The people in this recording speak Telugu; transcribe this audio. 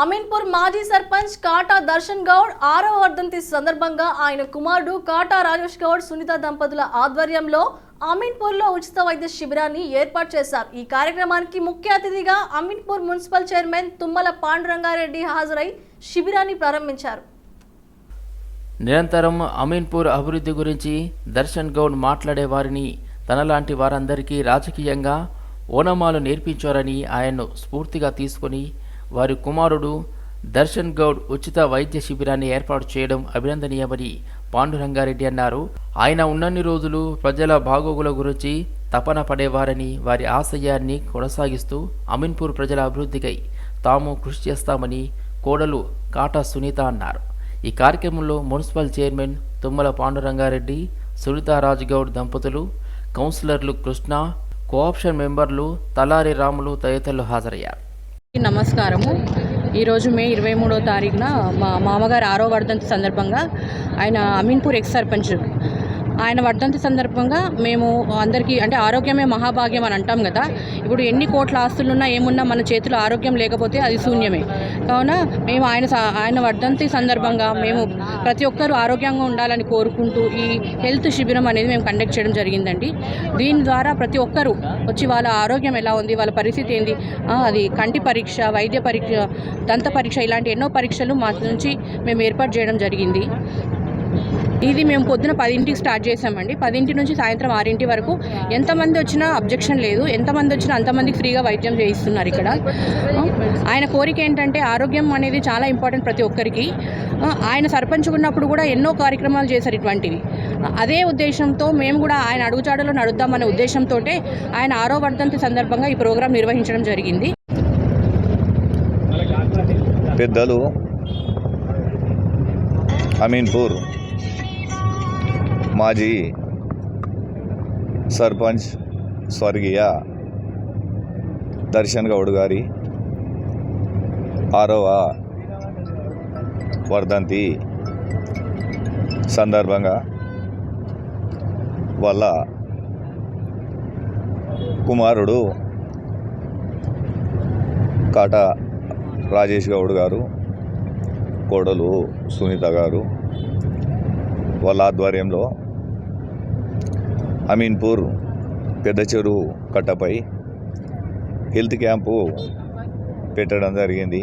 అమీన్పూర్ మాజీ సర్పంచ్ కాటా దర్శన్ గౌడ్ ఆరో వర్ధంతి సందర్భంగా ఆయన కుమారుడు కాటా రాజేష్ గౌడ్ సునీత దంపతుల ఆధ్వర్యంలో అమీన్పూర్లో ఉచిత వైద్య శిబిరాన్ని ఏర్పాటు చేశారు. ఈ కార్యక్రమానికి ముఖ్య అతిథిగా అమీన్పూర్ మున్సిపల్ చైర్మన్ తుమ్మల పాండురంగారెడ్డి హాజరై శిబిరాన్ని ప్రారంభించారు. నిరంతరం అమీన్పూర్ అభివృద్ధి గురించి దర్శన్ గౌడ్ మాట్లాడే వారిని తనలాంటి వారందరికీ రాజకీయంగా ఓనమాలు నేర్పించారని ఆయన్ను స్ఫూర్తిగా తీసుకొని వారి కుమారుడు దర్శన్ గౌడ్ ఉచిత వైద్య శిబిరాన్ని ఏర్పాటు చేయడం అభినందనీయమని పాండురంగారెడ్డి అన్నారు. ఆయన ఉన్నన్ని రోజులు ప్రజల బాగోగుల గురించి తపన పడేవారని వారి ఆశయాన్ని కొనసాగిస్తూ అమీన్పూర్ ప్రజల అభివృద్ధికై తాము కృషి చేస్తామని కోడలు కాటా సునీత అన్నారు. ఈ కార్యక్రమంలో మున్సిపల్ చైర్మన్ తుమ్మల పాండురంగారెడ్డి సునీతారాజ్ గౌడ్ దంపతులు కౌన్సిలర్లు కృష్ణ కోఆప్షన్ మెంబర్లు తలారి రాములు తదితరులు హాజరయ్యారు. నమస్కారము. ఈరోజు మే ఇరవై మూడో తారీఖున మా మామగారు ఆరో వర్ధంతి సందర్భంగా ఆయన అమీన్పూర్ ఎక్స్ సర్పంచ్. ఆయన వర్ధంతి సందర్భంగా మేము అందరికీ అంటే ఆరోగ్యమే మహాభాగ్యం అని అంటాం కదా. ఇప్పుడు ఎన్ని కోట్ల ఆస్తులున్నా ఏమున్నా మన చేతిలో ఆరోగ్యం లేకపోతే అది శూన్యమే. కావున మేము ఆయన స- ఆయన వర్ధంతి సందర్భంగా మేము ప్రతి ఒక్కరూ ఆరోగ్యంగా ఉండాలని కోరుకుంటూ ఈ హెల్త్ శిబిరం అనేది మేము కండక్ట్ చేయడం జరిగిందండి. దీని ద్వారా ప్రతి ఒక్కరూ వచ్చి వాళ్ళ ఆరోగ్యం ఎలా ఉంది వాళ్ళ పరిస్థితి ఏంది అది కంటి పరీక్ష వైద్య పరీక్ష దంత పరీక్ష ఇలాంటి ఎన్నో పరీక్షలు మా నుంచి మేము ఏర్పాటు చేయడం జరిగింది. ఇది మేము పొద్దున పదింటికి స్టార్ట్ చేసామండి. పదింటి నుంచి సాయంత్రం ఆరింటి వరకు ఎంతమంది వచ్చినా అబ్జెక్షన్ లేదు. ఎంతమంది వచ్చినా అంతమందికి ఫ్రీగా వైద్యం చేయిస్తున్నారు ఇక్కడ. ఆయన కోరిక ఏంటంటే ఆరోగ్యం అనేది చాలా ఇంపార్టెంట్ ప్రతి ఒక్కరికి. ఆయన సర్పంచ్ ఉన్నప్పుడు కూడా ఎన్నో కార్యక్రమాలు చేశారు ఇటువంటివి. అదే ఉద్దేశంతో మేము కూడా ఆయన అడుగుజాడలో నడుద్దామనే ఉద్దేశంతో ఆయన ఆరో వర్ధంతి సందర్భంగా ఈ ప్రోగ్రాం నిర్వహించడం జరిగింది. పెద్దలు అమీన్పూర్. మాజీ సర్పంచ్ స్వర్గీయ దర్శన్ గౌడ్ గారి ఆరవ వర్ధంతి సందర్భంగా వాళ్ళ కుమారుడు కాటా రాజేష్ గౌడ్ గారు కోడలు సునీత గారు వాళ్ళ ఆధ్వర్యంలో అమీన్పూర్ పెద్ద చెరువు కట్టపై హెల్త్ క్యాంపు పెట్టడం జరిగింది.